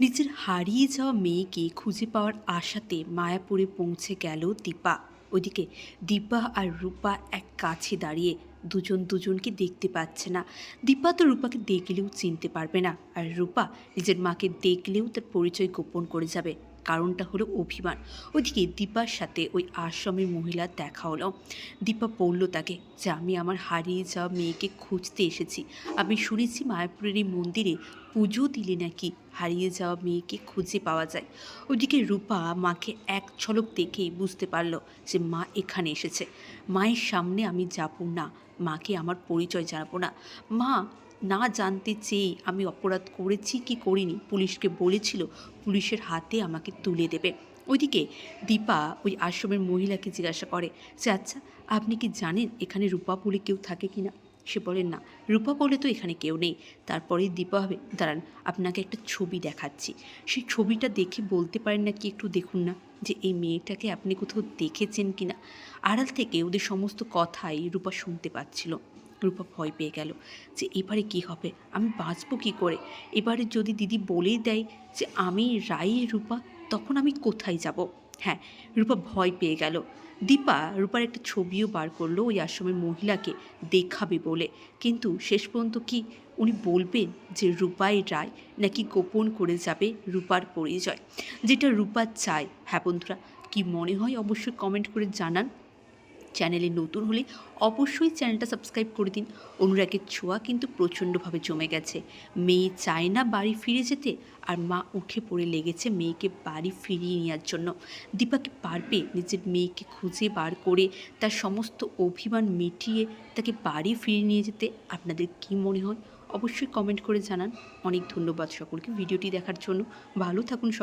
নিজের হারিয়ে যাওয়া মেয়েকে খুঁজে পাওয়ার আশাতে মায়াপুরে পৌঁছে গেল দীপা। ওদিকে দীপা আর রূপা এক কাছে দাঁড়িয়ে দুজন দুজনকে দেখতে পাচ্ছে না। দীপা তো রূপাকে দেখলেও চিনতে পারবে না, আর রূপা নিজের মাকে দেখলেও তার পরিচয় গোপন করে যাবে। কারণটা হলো অভিমান। ওদিকে দীপার সাথে ওই আশ্রমের মহিলার দেখা হলো। দীপা বলল তাকে, যে আমি আমার হারিয়ে যাওয়া মেয়েকে খুঁজতে এসেছি। আমি শুনেছি মায়াপুরের এই মন্দিরে পুজো দিলে নাকি হারিয়ে যাওয়া মেয়েকে খুঁজে পাওয়া যায়। ওদিকে রূপা মাকে এক ঝলক দেখেই বুঝতে পারল যে মা এখানে এসেছে। মায়ের সামনে আমি যাব না। মাকে আমার পরিচয় জানাব না। মা না জানতে চেয়ে আমি অপরাধ করেছি কি করিনি, পুলিশকে বলেছিল, পুলিশের হাতে আমাকে তুলে দেবে। ওইদিকে দীপা ওই আশ্রমের মহিলাকে জিজ্ঞাসা করে যে আচ্ছা আপনি কি জানেন এখানে রূপা বলে কেউ থাকে কি না সে বলেন না, রূপা বলে তো এখানে কেউ নেই। তারপরে দীপা হবে, দাঁড়ান, আপনাকে একটা ছবি দেখাচ্ছি। সেই ছবিটা দেখে বলতে পারেন না কি একটু দেখুন না, যে এই মেয়েটাকে আপনি কোথাও দেখেছেন কি না আড়াল থেকে ওদের সমস্ত কথাই রূপা শুনতে পাচ্ছিল। রূপা ভয় পেয়ে গেল যে এবারে কি হবে? আমি বাঁচবো কী করে? এবারে যদি দিদি বলেই দেয় যে আমি রায়ের রূপা, তখন আমি কোথায় যাব? হ্যাঁ রূপা ভয় পেয়ে গেল। দীপা রূপার একটা ছবিও বার করল ওই আশ্রমের মহিলাকে দেখাবে বলে। কিন্তু শেষ পর্যন্ত কি উনি বলবেন যে রূপাই রায় নাকি গোপন করে যাবে রূপার পরিচয়? যেটা রূপা চায়। হ্যাঁ বন্ধুরা, কি মনে হয় অবশ্যই কমেন্ট করে জানান। চ্যানেলে নতুন হলে অবশ্যই চ্যানেলটা সাবস্ক্রাইব করে দিন। অনুরাগের ছোঁয়া কিন্তু প্রচণ্ডভাবে জমে গেছে। মেয়ে চায় না বাড়ি ফিরে যেতে আর মা উঠে পড়ে লেগেছে মেয়েকে বাড়ি ফিরিয়ে নেওয়ার জন্য। দীপাকে পারবে নিজের মেয়েকে খুঁজে বার করে তার সমস্ত অভিমান মিটিয়ে তাকে বাড়ি ফিরিয়ে নিয়ে যেতে আপনাদের কী মনে হয়? অবশ্যই কমেন্ট করে জানান। অনেক ধন্যবাদ সকলকে। ভিডিওটি দেখার জন্য ভালো থাকুন